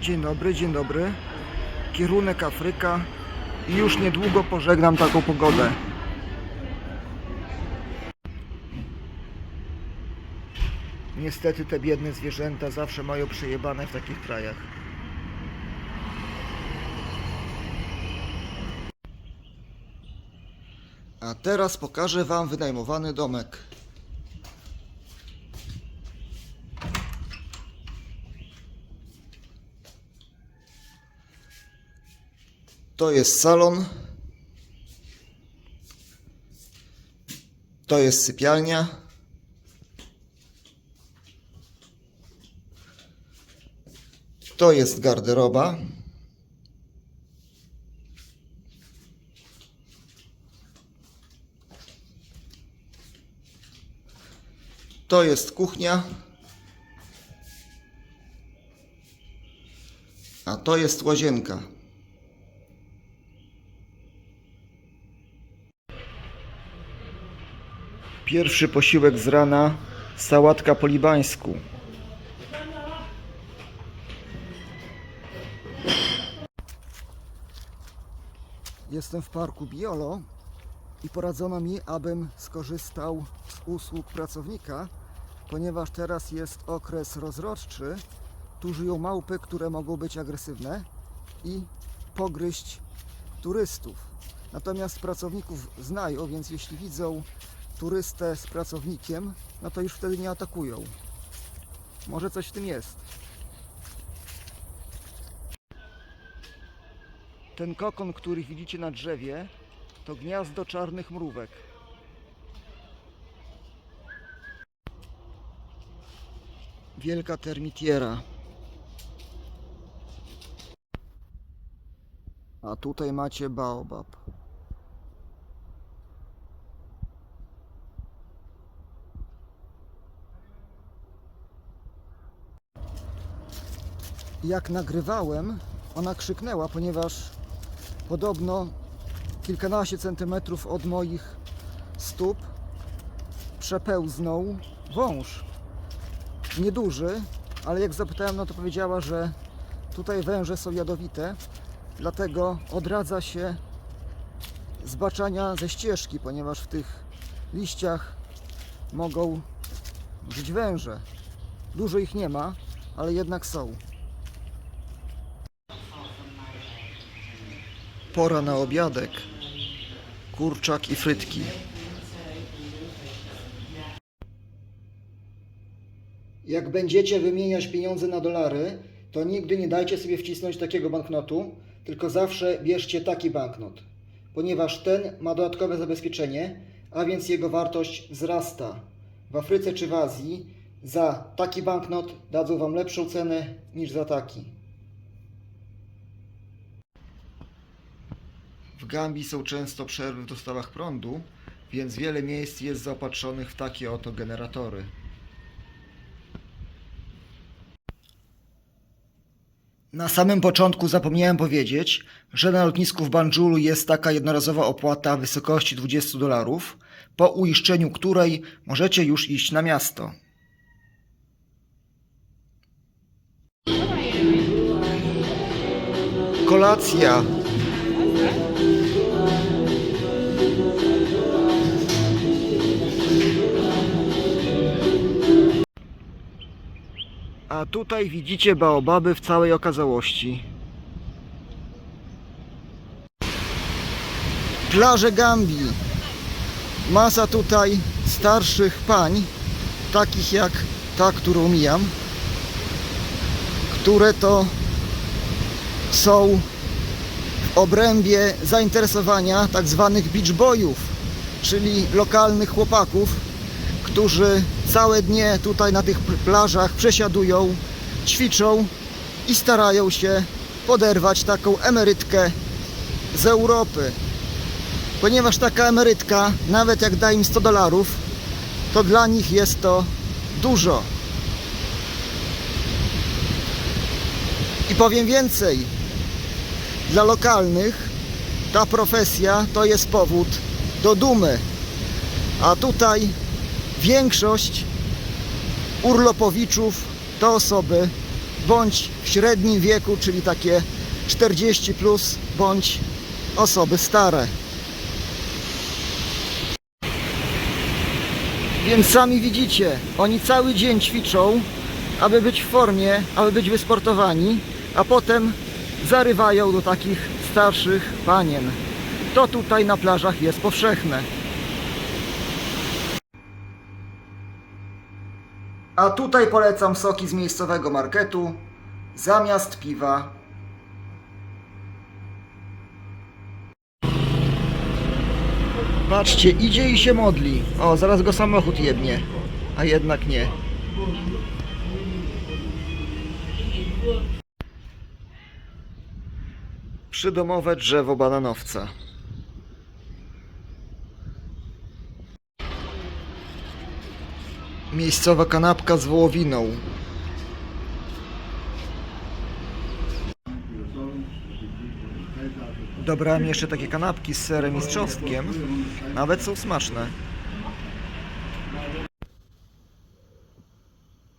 Dzień dobry, dzień dobry. Kierunek Afryka i już niedługo pożegnam taką pogodę. Niestety te biedne zwierzęta zawsze mają przejebane w takich krajach. A teraz pokażę Wam wynajmowany domek. To jest salon. To jest sypialnia. To jest garderoba. To jest kuchnia. A to jest łazienka. Pierwszy posiłek z rana sałatka po libańsku. Jestem w parku Biolo i poradzono mi, abym skorzystał z usług pracownika, ponieważ teraz jest okres rozrodczy. Tu żyją małpy, które mogą być agresywne i pogryźć turystów. Natomiast pracowników znają, więc jeśli widzą turystę z pracownikiem, no to już wtedy nie atakują. Może coś w tym jest. Ten kokon, który widzicie na drzewie, to gniazdo czarnych mrówek. Wielka termitiera. A tutaj macie baobab. Jak nagrywałem, ona krzyknęła, ponieważ podobno kilkanaście centymetrów od moich stóp przepełznął wąż. Nieduży, ale jak zapytałem, no to powiedziała, że tutaj węże są jadowite, dlatego odradza się zbaczania ze ścieżki, ponieważ w tych liściach mogą żyć węże. Dużo ich nie ma, ale jednak są. Pora na obiadek. Kurczak i frytki. Jak będziecie wymieniać pieniądze na dolary, to nigdy nie dajcie sobie wcisnąć takiego banknotu, tylko zawsze bierzcie taki banknot, ponieważ ten ma dodatkowe zabezpieczenie, a więc jego wartość wzrasta. W Afryce czy w Azji za taki banknot dadzą Wam lepszą cenę niż za taki. W Gambii są często przerwy w dostawach prądu, więc wiele miejsc jest zaopatrzonych w takie oto generatory. Na samym początku zapomniałem powiedzieć, że na lotnisku w Banjulu jest taka jednorazowa opłata w wysokości 20 dolarów, po uiszczeniu której możecie już iść na miasto. Kolacja. A tutaj widzicie baobaby w całej okazałości. Plaże Gambii. Masa tutaj starszych pań, takich jak ta, którą mijam, które to są obrębie zainteresowania tak zwanych beach boyów, czyli lokalnych chłopaków, którzy całe dnie tutaj na tych pl- plażach przesiadują, ćwiczą i starają się poderwać taką emerytkę z Europy. Ponieważ taka emerytka, nawet jak da im 100 dolarów, to dla nich jest to dużo. I powiem więcej, dla lokalnych ta profesja to jest powód do dumy. A tutaj większość urlopowiczów to osoby bądź w średnim wieku, czyli takie 40 plus, bądź osoby stare. Więc sami widzicie, oni cały dzień ćwiczą, aby być w formie, aby być wysportowani, a potem zarywają do takich starszych panien. To tutaj na plażach jest powszechne. A tutaj polecam soki z miejscowego marketu zamiast piwa. Patrzcie, idzie i się modli. O, zaraz go samochód jebnie. A jednak nie. Przydomowe drzewo bananowca. Miejscowa kanapka z wołowiną. Dobrałem jeszcze takie kanapki z serem i z czosnkiem. Nawet są smaczne.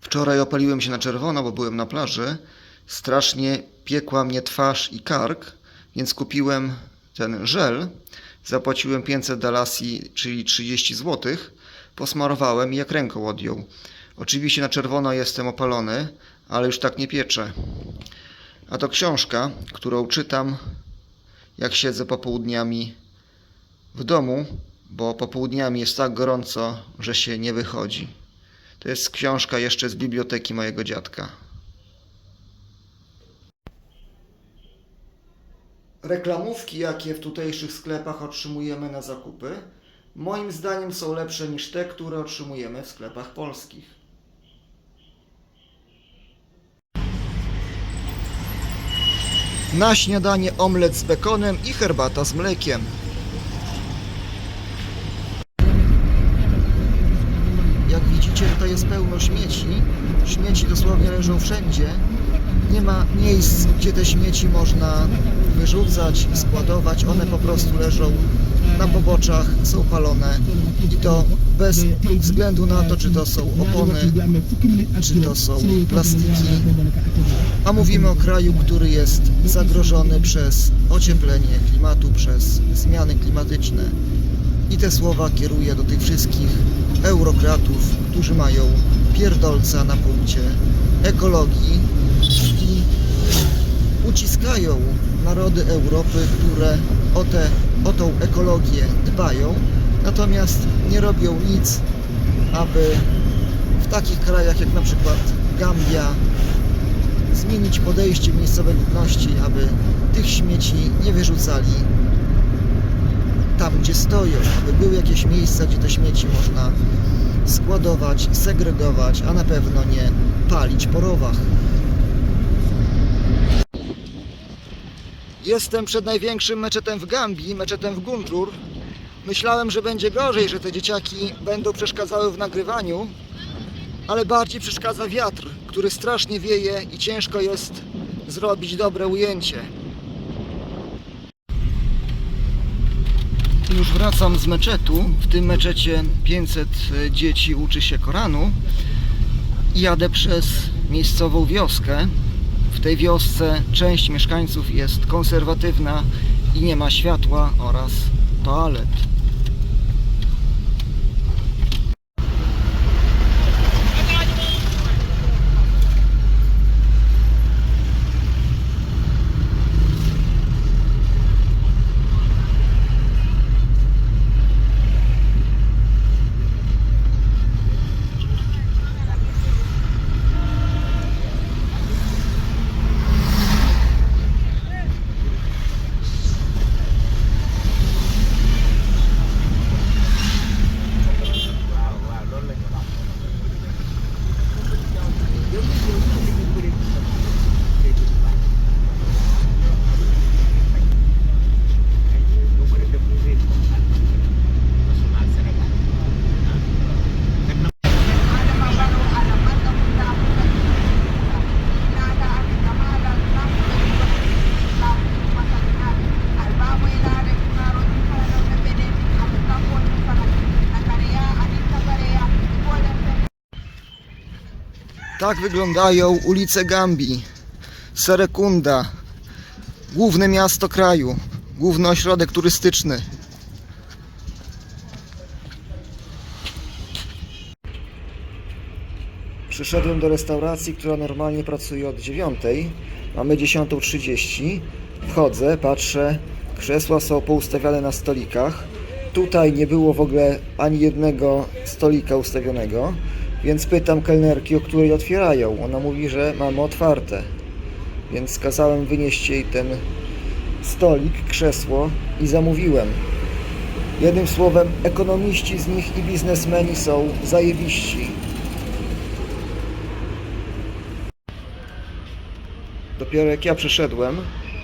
Wczoraj opaliłem się na czerwono, bo byłem na plaży. Strasznie piekła mnie twarz i kark, więc kupiłem ten żel. Zapłaciłem 500 dalasji, czyli 30 zł. Posmarowałem i jak ręką odjął. Oczywiście na czerwono jestem opalony, ale już tak nie piecze. A to książka, którą czytam jak siedzę popołudniami w domu, bo popołudniami jest tak gorąco, że się nie wychodzi. To jest książka jeszcze z biblioteki mojego dziadka. Reklamówki, jakie w tutejszych sklepach otrzymujemy na zakupy, moim zdaniem są lepsze niż te, które otrzymujemy w sklepach polskich. Na śniadanie omlet z bekonem i herbata z mlekiem. Jak widzicie, tutaj jest pełno śmieci. Śmieci dosłownie leżą wszędzie. Nie ma miejsc, gdzie te śmieci można wyrzucać, składować. One po prostu leżą na poboczach, są palone i to bez względu na to, czy to są opony, czy to są plastiki. A mówimy o kraju, który jest zagrożony przez ocieplenie klimatu, przez zmiany klimatyczne. I te słowa kieruję do tych wszystkich eurokratów, którzy mają pierdolca na punkcie ekologii i uciskają narody Europy, które o, te, o tą ekologię dbają, natomiast nie robią nic, aby w takich krajach jak na przykład Gambia zmienić podejście miejscowej ludności, aby tych śmieci nie wyrzucali tam, gdzie stoją, aby były jakieś miejsca, gdzie te śmieci można składować, segregować, a na pewno nie palić po rowach. Jestem przed największym meczetem w Gambii, meczetem w Guntur. Myślałem, że będzie gorzej, że te dzieciaki będą przeszkadzały w nagrywaniu, ale bardziej przeszkadza wiatr, który strasznie wieje i ciężko jest zrobić dobre ujęcie. Już wracam z meczetu. W tym meczecie 500 dzieci uczy się Koranu. Jadę przez miejscową wioskę. W tej wiosce część mieszkańców jest konserwatywna i nie ma światła oraz toalet. Tak wyglądają ulice Gambii. Serekunda, główne miasto kraju, główny ośrodek turystyczny. Przyszedłem do restauracji, która normalnie pracuje od 9. Mamy 10.30. Wchodzę, patrzę, krzesła są poustawiane na stolikach. Tutaj nie było w ogóle ani jednego stolika ustawionego, więc pytam kelnerki, o której otwierają. Ona mówi, że mamy otwarte. Więc kazałem wynieść jej ten stolik, krzesło i zamówiłem. Jednym słowem, ekonomiści z nich i biznesmeni są zajebiści. Dopiero jak ja przyszedłem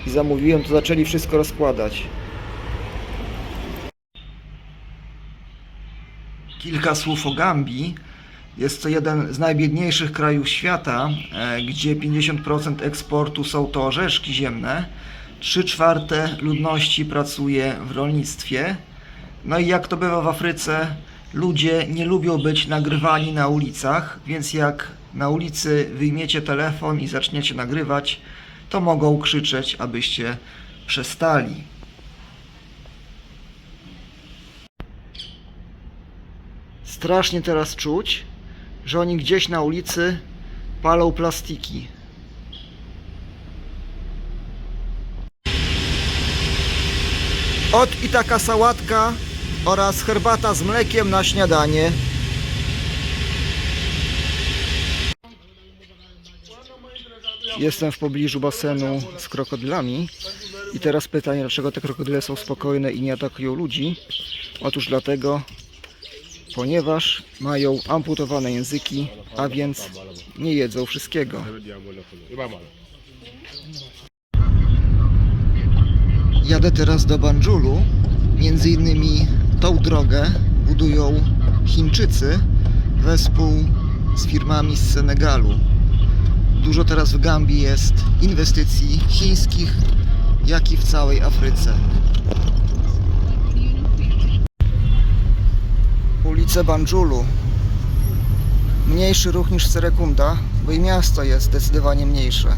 i zamówiłem, to zaczęli wszystko rozkładać. Kilka słów o Gambii. Jest to jeden z najbiedniejszych krajów świata, e, gdzie 50% eksportu są to orzeszki ziemne. 3 czwarte ludności pracuje w rolnictwie. No i jak to bywa w Afryce, ludzie nie lubią być nagrywani na ulicach, więc jak na ulicy wyjmiecie telefon i zaczniecie nagrywać, to mogą krzyczeć, abyście przestali. Strasznie teraz czuć, że oni gdzieś na ulicy palą plastiki. Ot i taka sałatka oraz herbata z mlekiem na śniadanie. Jestem w pobliżu basenu z krokodylami i teraz pytanie, dlaczego te krokodyle są spokojne i nie atakują ludzi? Otóż dlatego, ponieważ mają amputowane języki, a więc nie jedzą wszystkiego. Jadę teraz do Banjulu. Między innymi tą drogę budują Chińczycy wespół z firmami z Senegalu. Dużo teraz w Gambii jest inwestycji chińskich, jak i w całej Afryce. Ulice Banjulu. Mniejszy ruch niż Serekunda, bo i miasto jest zdecydowanie mniejsze.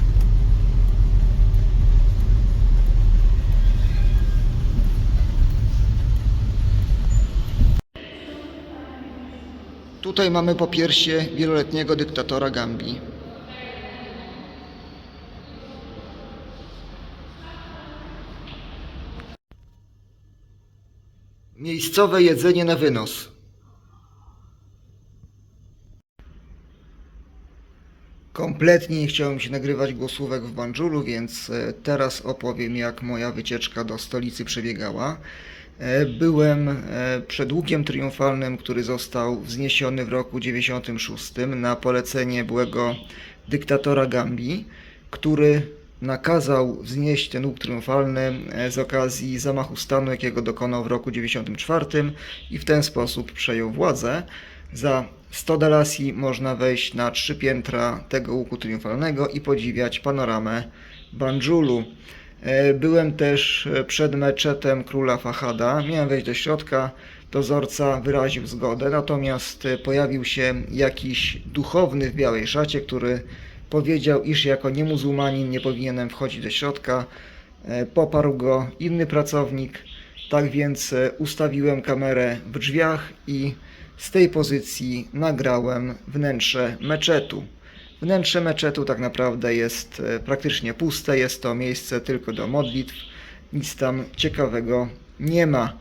Tutaj mamy po piersie wieloletniego dyktatora Gambii. Miejscowe jedzenie na wynos. Kompletnie nie chciałem się nagrywać głosówek w Banjulu, więc e, teraz opowiem jak moja wycieczka do stolicy przebiegała. E, Byłem e, przed łukiem triumfalnym, który został wzniesiony w roku 96 na polecenie byłego dyktatora Gambii, który nakazał wznieść ten łuk triumfalny z okazji zamachu stanu, jakiego dokonał w roku 94 i w ten sposób przejął władzę. Za 100 dalasji można wejść na trzy piętra tego łuku triumfalnego i podziwiać panoramę Banjulu. E, Byłem też e, przed meczetem króla Fahada. Miałem wejść do środka. Dozorca wyraził zgodę, natomiast e, pojawił się jakiś duchowny w białej szacie, który powiedział, iż jako niemuzułmanin nie powinienem wchodzić do środka. Poparł go inny pracownik. Tak więc ustawiłem kamerę w drzwiach i z tej pozycji nagrałem wnętrze meczetu. Wnętrze meczetu tak naprawdę jest e, praktycznie puste, jest to miejsce tylko do modlitw, nic tam ciekawego nie ma.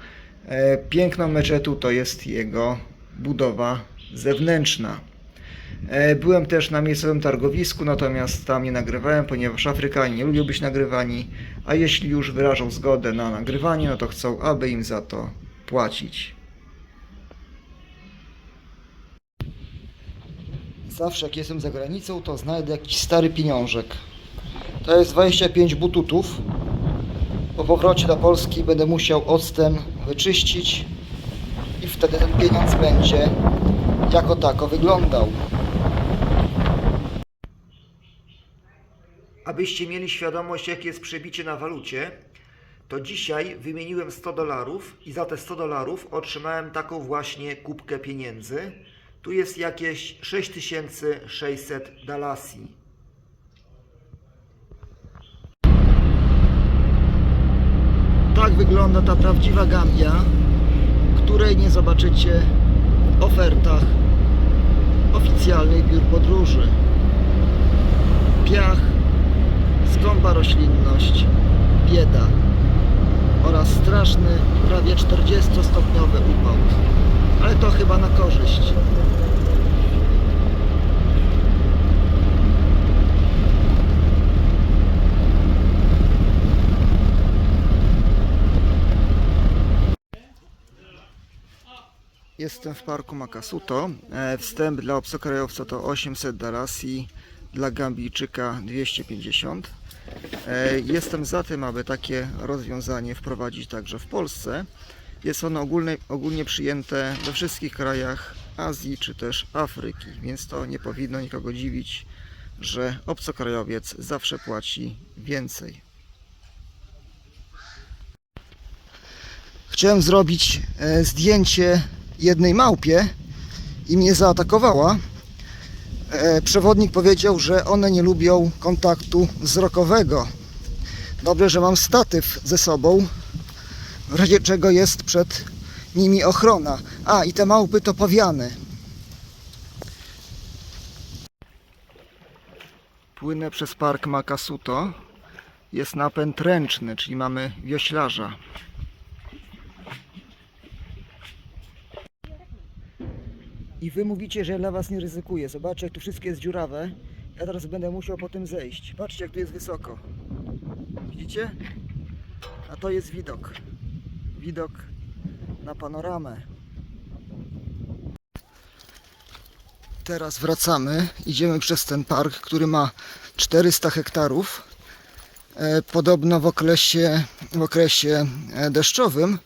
E, Piękno meczetu to jest jego budowa zewnętrzna. E, Byłem też na miejscowym targowisku, natomiast tam nie nagrywałem, ponieważ Afrykanie nie lubią być nagrywani, a jeśli już wyrażą zgodę na nagrywanie, no to chcą, aby im za to płacić. Zawsze jak jestem za granicą, to znajdę jakiś stary pieniążek. To jest 25 bututów. Po powrocie do Polski będę musiał octem wyczyścić i wtedy ten pieniądz będzie jako tako wyglądał. Abyście mieli świadomość, jakie jest przebicie na walucie, to dzisiaj wymieniłem 100 dolarów i za te 100 dolarów otrzymałem taką właśnie kubkę pieniędzy. Tu jest jakieś 6600 dalasji. Tak wygląda ta prawdziwa Gambia, której nie zobaczycie w ofertach oficjalnych biur podróży. Piach, skąpa roślinność, bieda oraz straszny, prawie 40-stopniowy upał. Ale to chyba na korzyść. Jestem w parku Makasuto. E, Wstęp dla obcokrajowca to 800 dalasji, dla Gambijczyka 250. E, Jestem za tym, aby takie rozwiązanie wprowadzić także w Polsce. Jest ono ogólnie, ogólnie przyjęte we wszystkich krajach Azji czy też Afryki, więc to nie powinno nikogo dziwić, że obcokrajowiec zawsze płaci więcej. Chciałem zrobić e, zdjęcie jednej małpie i mnie zaatakowała. E, Przewodnik powiedział, że one nie lubią kontaktu wzrokowego. Dobrze, że mam statyw ze sobą, w razie czego jest przed nimi ochrona. A, i te małpy to pawiany. Płynę przez park Makasuto. Jest napęd ręczny, czyli mamy wioślarza. I wy mówicie, że dla was nie ryzykuję. Zobaczcie, jak tu wszystko jest dziurawe. Ja teraz będę musiał po tym zejść. Patrzcie, jak tu jest wysoko. Widzicie? A to jest widok. Widok na panoramę. Teraz wracamy. Idziemy przez ten park, który ma 400 hektarów. E, Podobno w okresie, w okresie e, deszczowym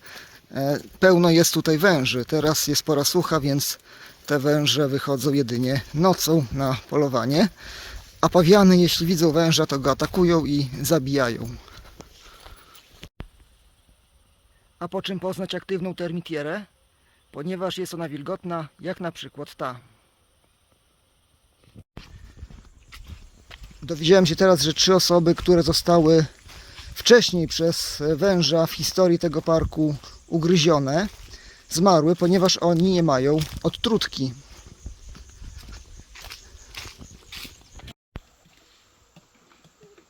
e, pełno jest tutaj węży. Teraz jest pora sucha, więc te węże wychodzą jedynie nocą na polowanie. A pawiany, jeśli widzą węża, to go atakują i zabijają. A po czym poznać aktywną termitierę? Ponieważ jest ona wilgotna, jak na przykład ta. Dowiedziałem się teraz, że trzy osoby, które zostały wcześniej przez węża w historii tego parku ugryzione, zmarły, ponieważ oni nie mają odtrutki.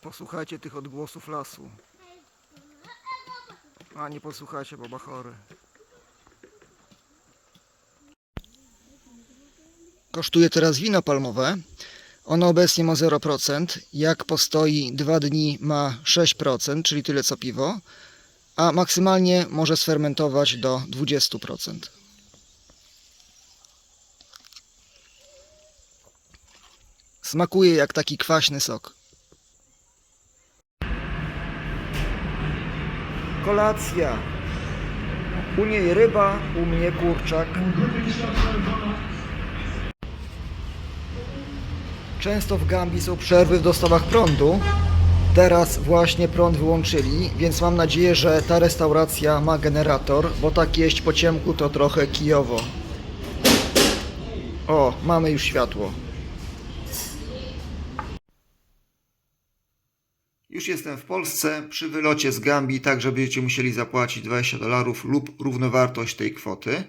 Posłuchajcie tych odgłosów lasu. A nie posłuchajcie, bo bachory. Kosztuje teraz wino palmowe. Ono obecnie ma 0%. Jak postoi 2 dni ma 6%, czyli tyle co piwo. A maksymalnie może sfermentować do 20%. Smakuje jak taki kwaśny sok. Kolacja. U niej ryba, u mnie kurczak. Często w Gambii są przerwy w dostawach prądu. Teraz właśnie prąd wyłączyli, więc mam nadzieję, że ta restauracja ma generator, bo tak jeść po ciemku to trochę kijowo. O, mamy już światło. Już jestem w Polsce przy wylocie z Gambii, tak że będziecie musieli zapłacić 20 dolarów lub równowartość tej kwoty.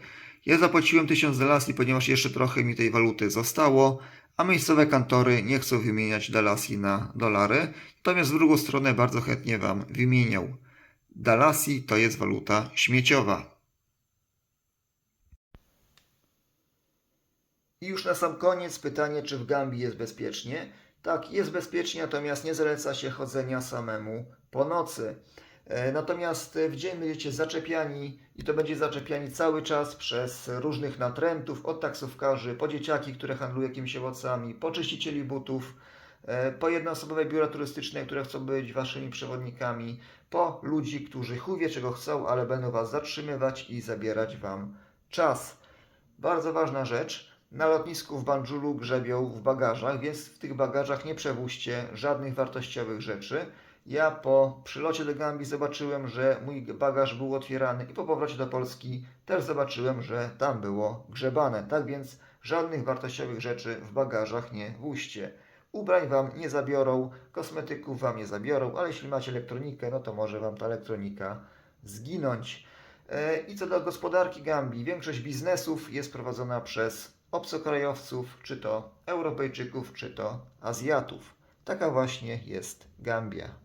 Ja zapłaciłem 1000 dalasji, ponieważ jeszcze trochę mi tej waluty zostało, a miejscowe kantory nie chcą wymieniać dalasji na dolary. Natomiast w drugą stronę bardzo chętnie Wam wymieniał. Dalasji to jest waluta śmieciowa. I już na sam koniec pytanie, czy w Gambii jest bezpiecznie. Tak, jest bezpiecznie, natomiast nie zaleca się chodzenia samemu po nocy. E, Natomiast w dzień będziecie zaczepiani i to będzie zaczepiani cały czas przez różnych natrętów, od taksówkarzy, po dzieciaki, które handlują jakimiś owocami, po czyścicieli butów, e, po jednoosobowe biura turystyczne, które chcą być waszymi przewodnikami, po ludzi, którzy chuj wie czego chcą, ale będą was zatrzymywać i zabierać wam czas. Bardzo ważna rzecz. Na lotnisku w Banjulu grzebią w bagażach, więc w tych bagażach nie przewóźcie żadnych wartościowych rzeczy. Ja po przylocie do Gambii zobaczyłem, że mój bagaż był otwierany i po powrocie do Polski też zobaczyłem, że tam było grzebane. Tak więc żadnych wartościowych rzeczy w bagażach nie wóźcie. Ubrań Wam nie zabiorą, kosmetyków Wam nie zabiorą, ale jeśli macie elektronikę, no to może Wam ta elektronika zginąć. E, I co do gospodarki Gambii, większość biznesów jest prowadzona przez obcokrajowców, czy to Europejczyków, czy to Azjatów. Taka właśnie jest Gambia.